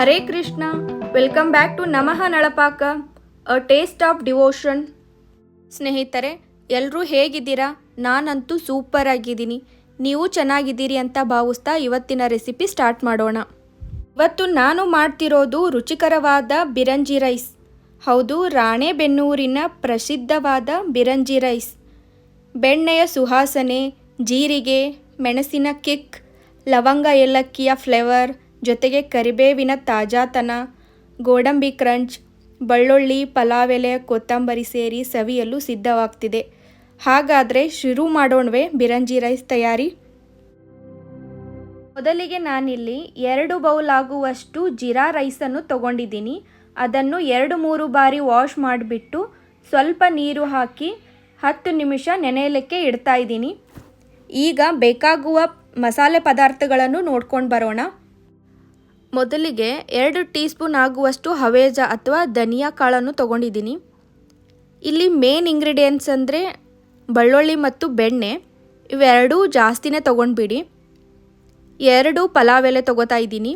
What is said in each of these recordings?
Hare Krishna. Welcome back to Namah Nalapaka a taste of devotion ಸ್ನೇಹಿತರೆ ಎಲ್ಲರೂ ಹೇಗಿದ್ದೀರಾ? ನಾನಂತೂ ಸೂಪರ್ ಆಗಿದ್ದೀನಿ. ನೀವು ಚೆನ್ನಾಗಿದ್ದೀರಿ ಅಂತ ಭಾವಿಸ್ತಾ ಇವತ್ತಿನ ರೆಸಿಪಿ ಸ್ಟಾರ್ಟ್ ಮಾಡೋಣ. ಇವತ್ತು ನಾನು ಮಾಡ್ತಿರೋದು ರುಚಿಕರವಾದ ಬಿರಂಜಿ ರೈಸ್ ಹೌದು, ರಾಣೆಬೆನ್ನೂರಿನ ಪ್ರಸಿದ್ಧವಾದ ಬಿರಂಜಿ ರೈಸ್ ಬೆಣ್ಣೆಯ ಸುಹಾಸನೆ ಜೀರಿಗೆ, ಮೆಣಸಿನ ಕಿಕ್ ಲವಂಗ ಏಲಕ್ಕಿಯ ಫ್ಲೇವರ್ ಜೊತೆಗೆ ಕರಿಬೇವಿನ ತಾಜಾತನ, ಗೋಡಂಬಿ ಕ್ರಂಚ್, ಬೆಳ್ಳುಳ್ಳಿ ಪಲಾವ್ ಎಲೆ ಕೊತ್ತಂಬರಿ ಸೇರಿ ಸವಿಯಲು ಸಿದ್ಧವಾಗ್ತಿದೆ. ಹಾಗಾದರೆ ಶುರು ಮಾಡೋಣವೇ ಬಿರಂಜಿ ರೈಸ್ ತಯಾರಿ? ಮೊದಲಿಗೆ ನಾನಿಲ್ಲಿ ಎರಡು ಬೌಲ್ ಆಗುವಷ್ಟು ಜೀರಾ ರೈಸನ್ನು ತಗೊಂಡಿದ್ದೀನಿ. ಅದನ್ನು ಎರಡು ಮೂರು ಬಾರಿ ವಾಶ್ ಮಾಡಿಬಿಟ್ಟು ಸ್ವಲ್ಪ ನೀರು ಹಾಕಿ ಹತ್ತು ನಿಮಿಷ ನೆನೆಯಲಿಕ್ಕೆ ಇಡ್ತಾ ಇದ್ದೀನಿ. ಈಗ ಬೇಕಾಗುವ ಮಸಾಲೆ ಪದಾರ್ಥಗಳನ್ನು ನೋಡ್ಕೊಂಡು ಬರೋಣ. ಮೊದಲಿಗೆ ಎರಡು ಟೀ ಸ್ಪೂನ್ ಆಗುವಷ್ಟು ಹವೇಜ ಅಥವಾ ಧನಿಯಾ ಕಾಳನ್ನು ತೊಗೊಂಡಿದ್ದೀನಿ. ಇಲ್ಲಿ ಮೇನ್ ಇಂಗ್ರೀಡಿಯೆಂಟ್ಸ್ ಅಂದರೆ ಬೆಳ್ಳುಳ್ಳಿ ಮತ್ತು ಬೆಣ್ಣೆ, ಇವೆರಡೂ ಜಾಸ್ತಿನೇ ತೊಗೊಂಡ್ಬಿಡಿ. ಎರಡು ಪಲಾವ್ ಎಲೆ ತೊಗೋತಾ ಇದ್ದೀನಿ.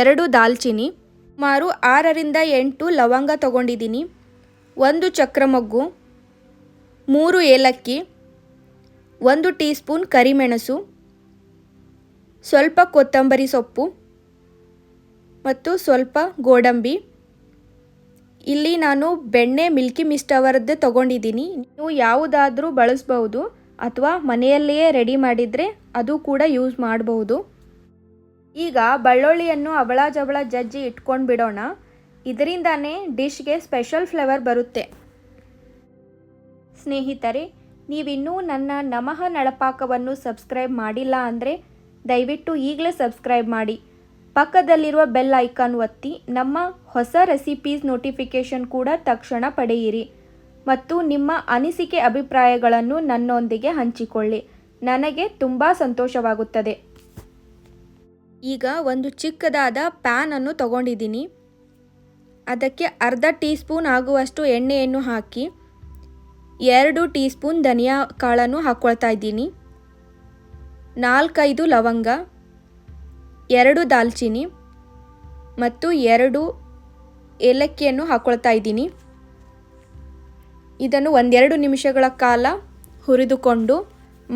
ಎರಡು ದಾಲ್ಚಿನಿ, ಸುಮಾರು ಆರರಿಂದ ಎಂಟು ಲವಂಗ ತೊಗೊಂಡಿದ್ದೀನಿ. ಒಂದು ಚಕ್ರಮೊಗ್ಗು, ಮೂರು ಏಲಕ್ಕಿ, ಒಂದು ಟೀ ಸ್ಪೂನ್ ಕರಿಮೆಣಸು, ಸ್ವಲ್ಪ ಕೊತ್ತಂಬರಿ ಸೊಪ್ಪು. ಮತ್ತು ಸ್ವಲ್ಪ ಗೋಡಂಬಿ. ಇಲ್ಲಿ ನಾನು ಬೆಣ್ಣೆ ಮಿಲ್ಕಿ ಮಿಸ್ಟ್ ಅವರದ್ದೇ ತೊಗೊಂಡಿದ್ದೀನಿ. ನೀವು ಯಾವುದಾದ್ರೂ ಬಳಸ್ಬೌದು ಅಥವಾ ಮನೆಯಲ್ಲಿಯೇ ರೆಡಿ ಮಾಡಿದರೆ ಅದು ಕೂಡ ಯೂಸ್ ಮಾಡಬಹುದು. ಈಗ ಬೆಳ್ಳುಳ್ಳಿಯನ್ನು ಅವಳ ಜವಳ ಜಜ್ಜಿ ಇಟ್ಕೊಂಡು ಬಿಡೋಣ. ಇದರಿಂದಾನೇ ಡಿಶ್ಗೆ ಸ್ಪೆಷಲ್ ಫ್ಲೇವರ್ ಬರುತ್ತೆ. ಸ್ನೇಹಿತರೆ, ನೀವಿನ್ನೂ ನನ್ನ ನಮಃ ನಳಪಾಕವನ್ನು ಸಬ್ಸ್ಕ್ರೈಬ್ ಮಾಡಿಲ್ಲ ಅಂದರೆ ದಯವಿಟ್ಟು ಈಗಲೇ ಸಬ್ಸ್ಕ್ರೈಬ್ ಮಾಡಿ. ಪಕ್ಕದಲ್ಲಿರುವ ಬೆಲ್ ಐಕಾನ್ ಒತ್ತಿ, ನಮ್ಮ ಹೊಸ ರೆಸಿಪೀಸ್ ನೋಟಿಫಿಕೇಷನ್ ಕೂಡ ತಕ್ಷಣ ಪಡೆಯಿರಿ ಮತ್ತು ನಿಮ್ಮ ಅನಿಸಿಕೆ ಅಭಿಪ್ರಾಯಗಳನ್ನು ನನ್ನೊಂದಿಗೆ ಹಂಚಿಕೊಳ್ಳಿ. ನನಗೆ ತುಂಬ ಸಂತೋಷವಾಗುತ್ತದೆ. ಈಗ ಒಂದು ಚಿಕ್ಕದಾದ ಪ್ಯಾನನ್ನು ತಗೊಂಡಿದ್ದೀನಿ. ಅದಕ್ಕೆ ಅರ್ಧ ಟೀ ಸ್ಪೂನ್ ಆಗುವಷ್ಟು ಎಣ್ಣೆಯನ್ನು ಹಾಕಿ, ಎರಡು ಟೀ ಸ್ಪೂನ್ ಧನಿಯಾ ಕಾಳನ್ನು ಹಾಕ್ಕೊಳ್ತಾ ಇದ್ದೀನಿ. ನಾಲ್ಕೈದು ಲವಂಗ ಎರಡು ದಾಲ್ಚಿನಿ ಮತ್ತು ಎರಡು ಏಲಕ್ಕಿಯನ್ನು ಹಾಕ್ಕೊಳ್ತಾ ಇದ್ದೀನಿ. ಇದನ್ನು ಒಂದೆರಡು ನಿಮಿಷಗಳ ಕಾಲ ಹುರಿದುಕೊಂಡು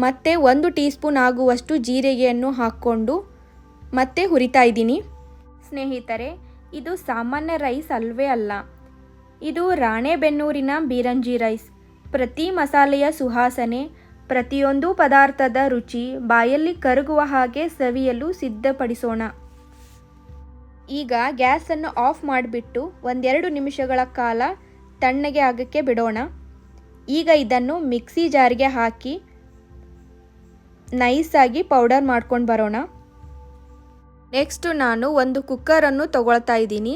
ಮತ್ತೆ ಒಂದು ಟೀ ಸ್ಪೂನ್ ಆಗುವಷ್ಟು ಜೀರಿಗೆಯನ್ನು ಹಾಕ್ಕೊಂಡು ಮತ್ತೆ ಹುರಿತಾ ಇದ್ದೀನಿ. ಸ್ನೇಹಿತರೆ, ಇದು ಸಾಮಾನ್ಯ ರೈಸ್ ಅಲ್ವೇ ಅಲ್ಲ. ಇದು ರಾಣೆಬೆನ್ನೂರಿನ ಬೀರಂಜಿ ರೈಸ್. ಪ್ರತಿ ಮಸಾಲೆಯ ಸುವಾಸನೆ ಪ್ರತಿಯೊಂದು ಪದಾರ್ಥದ ರುಚಿ ಬಾಯಲ್ಲಿ ಕರಗುವ ಹಾಗೆ ಸವಿಯಲು ಸಿದ್ಧಪಡಿಸೋಣ. ಈಗ ಗ್ಯಾಸನ್ನು ಆಫ್ ಮಾಡಿಬಿಟ್ಟು ಒಂದೆರಡು ನಿಮಿಷಗಳ ಕಾಲ ತಣ್ಣಗೆ ಆಗಕ್ಕೆ ಬಿಡೋಣ. ಈಗ ಇದನ್ನು ಮಿಕ್ಸಿ ಜಾರಿಗೆ ಹಾಕಿ ನೈಸಾಗಿ ಪೌಡರ್ ಮಾಡ್ಕೊಂಡು ಬರೋಣ. ನೆಕ್ಸ್ಟು ನಾನು ಒಂದು ಕುಕ್ಕರನ್ನು ತಗೊಳ್ತಾ ಇದ್ದೀನಿ.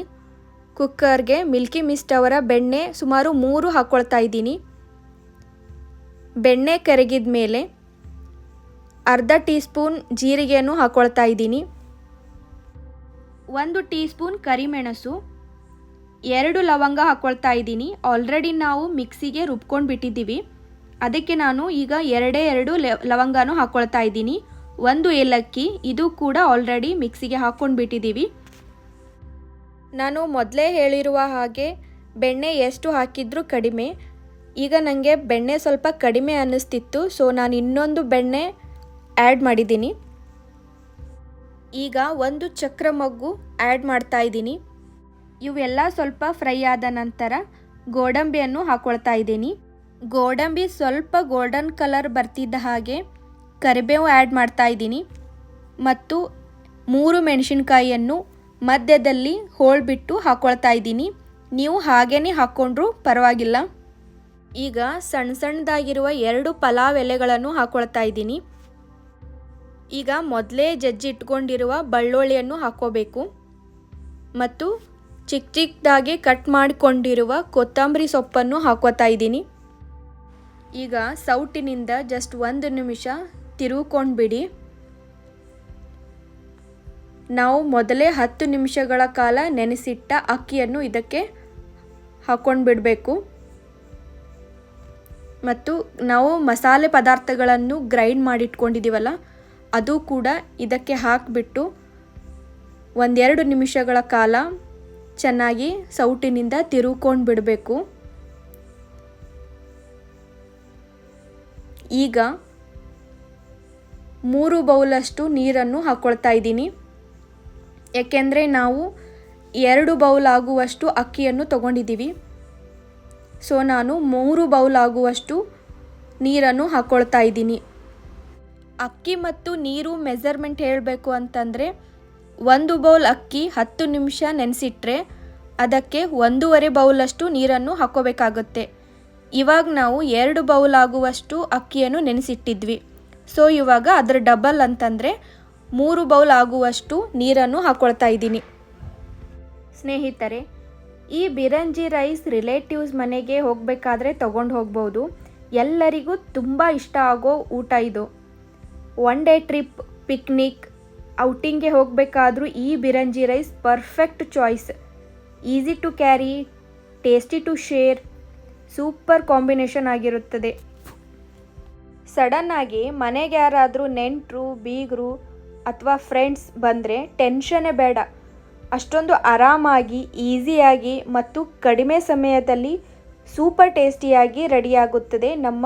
ಕುಕ್ಕರ್ಗೆ ಮಿಲ್ಕಿ ಮಿಸ್ಟ್ ಅವರ ಬೆಣ್ಣೆ ಸುಮಾರು ಮೂರು ಹಾಕ್ಕೊಳ್ತಾ ಇದ್ದೀನಿ. ಬೆಣ್ಣೆ ಕರಗಿದ ಮೇಲೆ ಅರ್ಧ ಟೀ ಸ್ಪೂನ್ ಜೀರಿಗೆಯನ್ನು ಹಾಕ್ಕೊಳ್ತಾ ಇದ್ದೀನಿ. ಒಂದು ಟೀ ಸ್ಪೂನ್ ಕರಿಮೆಣಸು, ಎರಡು ಲವಂಗ ಹಾಕ್ಕೊಳ್ತಾ ಇದ್ದೀನಿ. ಆಲ್ರೆಡಿ ನಾವು ಮಿಕ್ಸಿಗೆ ರುಬ್ಕೊಂಡು ಬಿಟ್ಟಿದ್ದೀವಿ. ಅದಕ್ಕೆ ನಾನು ಈಗ ಎರಡೇ ಎರಡು ಲವಂಗನೂ ಹಾಕ್ಕೊಳ್ತಾ ಇದ್ದೀನಿ. ಒಂದು ಏಲಕ್ಕಿ, ಇದು ಕೂಡ ಆಲ್ರೆಡಿ ಮಿಕ್ಸಿಗೆ ಹಾಕ್ಕೊಂಡು ಬಿಟ್ಟಿದ್ದೀವಿ. ನಾನು ಮೊದಲೇ ಹೇಳಿರುವ ಹಾಗೆ ಬೆಣ್ಣೆ ಎಷ್ಟು ಹಾಕಿದ್ರೂ ಕಡಿಮೆ. ಈಗ ನನಗೆ ಬೆಣ್ಣೆ ಸ್ವಲ್ಪ ಕಡಿಮೆ ಅನ್ನಿಸ್ತಿತ್ತು ಸೊ ನಾನು ಇನ್ನೊಂದು ಬೆಣ್ಣೆ ಆ್ಯಡ್ ಮಾಡಿದ್ದೀನಿ. ಈಗ ಒಂದು ಚಕ್ರ ಮಗ್ಗು ಆ್ಯಡ್ ಮಾಡ್ತಾ ಇದ್ದೀನಿ. ಇವೆಲ್ಲ ಸ್ವಲ್ಪ ಫ್ರೈ ಆದ ನಂತರ ಗೋಡಂಬಿಯನ್ನು ಹಾಕ್ಕೊಳ್ತಾ ಇದ್ದೀನಿ. ಗೋಡಂಬಿ ಸ್ವಲ್ಪ ಗೋಲ್ಡನ್ ಕಲರ್ ಬರ್ತಿದ್ದ ಹಾಗೆ ಕರಿಬೇವು ಆ್ಯಡ್ ಮಾಡ್ತಾ ಇದ್ದೀನಿ. ಮತ್ತು ಮೂರು ಮೆಣಸಿನ್ಕಾಯಿಯನ್ನು ಮಧ್ಯದಲ್ಲಿ ಹೋಳ್ಬಿಟ್ಟು ಹಾಕ್ಕೊಳ್ತಾ ಇದ್ದೀನಿ. ನೀವು ಹಾಗೇ ಹಾಕ್ಕೊಂಡ್ರೂ ಪರವಾಗಿಲ್ಲ. ಈಗ ಸಣ್ಣ ಸಣ್ಣದಾಗಿರುವ ಎರಡು ಪಲಾವ್ ಎಲೆಗಳನ್ನು ಹಾಕ್ಕೊಳ್ತಾ ಇದ್ದೀನಿ. ಈಗ ಮೊದಲೇ ಜಜ್ಜಿ ಇಟ್ಕೊಂಡಿರುವ ಬಳ್ಳುಳ್ಳಿಯನ್ನು ಹಾಕ್ಕೋಬೇಕು. ಮತ್ತು ಚಿಕ್ಕ ಚಿಕ್ಕದಾಗಿ ಕಟ್ ಮಾಡಿಕೊಂಡಿರುವ ಕೊತ್ತಂಬರಿ ಸೊಪ್ಪನ್ನು ಹಾಕೋತಾ ಇದ್ದೀನಿ. ಈಗ ಸೌಟಿನಿಂದ ಜಸ್ಟ್ ಒಂದು ನಿಮಿಷ ತಿರುವುಕೊಂಡು ಬಿಡಿ ನಾವು ಮೊದಲೇ ಹತ್ತು ನಿಮಿಷಗಳ ಕಾಲ ನೆನೆಸಿಟ್ಟ ಅಕ್ಕಿಯನ್ನು ಇದಕ್ಕೆ ಹಾಕ್ಕೊಂಡು ಬಿಡಬೇಕು ಮತ್ತು ನಾವು ಮಸಾಲೆ ಪದಾರ್ಥಗಳನ್ನು ಗ್ರೈಂಡ್ ಮಾಡಿಟ್ಕೊಂಡಿದ್ದೀವಲ್ಲ ಅದು ಕೂಡ ಇದಕ್ಕೆ ಹಾಕಿಬಿಟ್ಟು ಒಂದೆರಡು ನಿಮಿಷಗಳ ಕಾಲ ಚೆನ್ನಾಗಿ ಸೌಟಿನಿಂದ ತಿರುವ್ಕೊಂಡು ಬಿಡಬೇಕು. ಈಗ ಮೂರು ಬೌಲಷ್ಟು ನೀರನ್ನು ಹಾಕ್ಕೊಳ್ತಾ ಇದ್ದೀನಿ. ಏಕೆಂದರೆ ನಾವು ಎರಡು ಬೌಲ್ ಆಗುವಷ್ಟು ಅಕ್ಕಿಯನ್ನು ತಗೊಂಡಿದ್ದೀವಿ. ಸೊ ನಾನು ಮೂರು ಬೌಲ್ ಆಗುವಷ್ಟು ನೀರನ್ನು ಹಾಕ್ಕೊಳ್ತಾ ಇದ್ದೀನಿ. ಅಕ್ಕಿ ಮತ್ತು ನೀರು ಮೆಜರ್ಮೆಂಟ್ ಹೇಳಬೇಕು ಅಂತಂದರೆ ಒಂದು ಬೌಲ್ ಅಕ್ಕಿ ಹತ್ತು ನಿಮಿಷ ನೆನೆಸಿಟ್ರೆ ಅದಕ್ಕೆ ಒಂದೂವರೆ ಬೌಲಷ್ಟು ನೀರನ್ನು ಹಾಕ್ಕೋಬೇಕಾಗುತ್ತೆ ಇವಾಗ ನಾವು ಎರಡು ಬೌಲ್ ಆಗುವಷ್ಟು ಅಕ್ಕಿಯನ್ನು ನೆನೆಸಿಟ್ಟಿದ್ವಿ. ಸೊ ಇವಾಗ ಅದರ ಡಬಲ್ ಅಂತಂದರೆ ಮೂರು ಬೌಲ್ ಆಗುವಷ್ಟು ನೀರನ್ನು ಹಾಕ್ಕೊಳ್ತಾ ಇದ್ದೀನಿ. ಸ್ನೇಹಿತರೆ ಈ ಬಿರಂಜಿ ರೈಸ್ ರಿಲೇಟಿವ್ಸ್ ಮನೆಗೆ ಹೋಗಬೇಕಾದ್ರೆ ತೊಗೊಂಡು ಹೋಗ್ಬೋದು. ಎಲ್ಲರಿಗೂ ತುಂಬ ಇಷ್ಟ ಆಗೋ ಊಟ ಇದು. ಒನ್ ಡೇ ಟ್ರಿಪ್ ಪಿಕ್ನಿಕ್ ಔಟಿಂಗ್ಗೆ ಹೋಗಬೇಕಾದ್ರೂ ಈ biranji rice perfect choice easy to carry tasty to share super combination ಆಗಿರುತ್ತದೆ. ಸಡನ್ನಾಗಿ ಮನೆಗೆ ಯಾರಾದರೂ ನೆಂಟರು, ಬೀಗರು ಅಥವಾ ಫ್ರೆಂಡ್ಸ್ ಬಂದರೆ ಟೆನ್ಷನ್ನೇ ಬೇಡ. ಅಷ್ಟೊಂದು ಆರಾಮಾಗಿ, ಈಸಿಯಾಗಿ ಮತ್ತು ಕಡಿಮೆ ಸಮಯದಲ್ಲಿ ಸೂಪರ್ ಟೇಸ್ಟಿಯಾಗಿ ರೆಡಿಯಾಗುತ್ತದೆ ನಮ್ಮ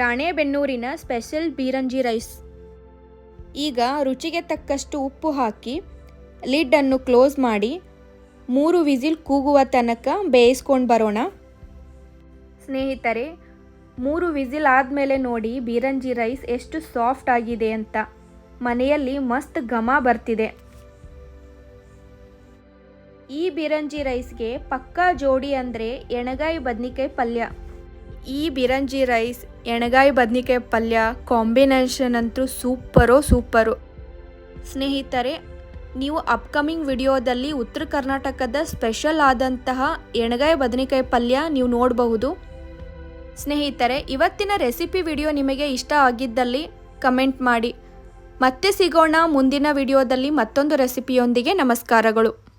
ರಾಣೆಬೆನ್ನೂರಿನ ಸ್ಪೆಷಲ್ ಬೀರಂಜಿ ರೈಸ್. ಈಗ ರುಚಿಗೆ ತಕ್ಕಷ್ಟು ಉಪ್ಪು ಹಾಕಿ ಲಿಡ್ಡನ್ನು ಕ್ಲೋಸ್ ಮಾಡಿ, ಮೂರು ವಿಸಿಲ್ ಕೂಗುವ ತನಕ ಬೇಯಿಸ್ಕೊಂಡು ಬರೋಣ. ಸ್ನೇಹಿತರೆ, ಮೂರು ವಿಸಿಲ್ ಆದಮೇಲೆ ನೋಡಿ ಬೀರಂಜಿ ರೈಸ್ ಎಷ್ಟು ಸಾಫ್ಟ್ ಆಗಿದೆ ಅಂತ. ಮನೆಯಲ್ಲಿ ಮಸ್ತ್ ಘಮ ಬರ್ತಿದೆ. ಈ ಬಿರಂಜಿ ರೈಸ್ಗೆ ಪಕ್ಕಾ ಜೋಡಿ ಅಂದರೆ ಎಣಗಾಯಿ ಬದ್ನಿಕಾಯಿ ಪಲ್ಯ. ಈ ಬಿರಂಜಿ ರೈಸ್, ಎಣಗಾಯಿ ಬದ್ನಿಕಾಯಿ ಪಲ್ಯ ಕಾಂಬಿನೇಷನ್ ಅಂತೂ ಸೂಪರೋ ಸೂಪರು. ಸ್ನೇಹಿತರೆ, ನೀವು ಅಪ್ಕಮಿಂಗ್ ವಿಡಿಯೋದಲ್ಲಿ ಉತ್ತರ ಕರ್ನಾಟಕದ ಸ್ಪೆಷಲ್ ಆದಂತಹ ಎಣಗಾಯಿ ಬದನೆಕಾಯಿ ಪಲ್ಯ ನೀವು ನೋಡಬಹುದು. ಸ್ನೇಹಿತರೆ, ಇವತ್ತಿನ ರೆಸಿಪಿ ವಿಡಿಯೋ ನಿಮಗೆ ಇಷ್ಟ ಆಗಿದ್ದಲ್ಲಿ ಕಮೆಂಟ್ ಮಾಡಿ. ಮತ್ತೆ ಸಿಗೋಣ ಮುಂದಿನ ವಿಡಿಯೋದಲ್ಲಿ ಮತ್ತೊಂದು ರೆಸಿಪಿಯೊಂದಿಗೆ ನಮಸ್ಕಾರಗಳು.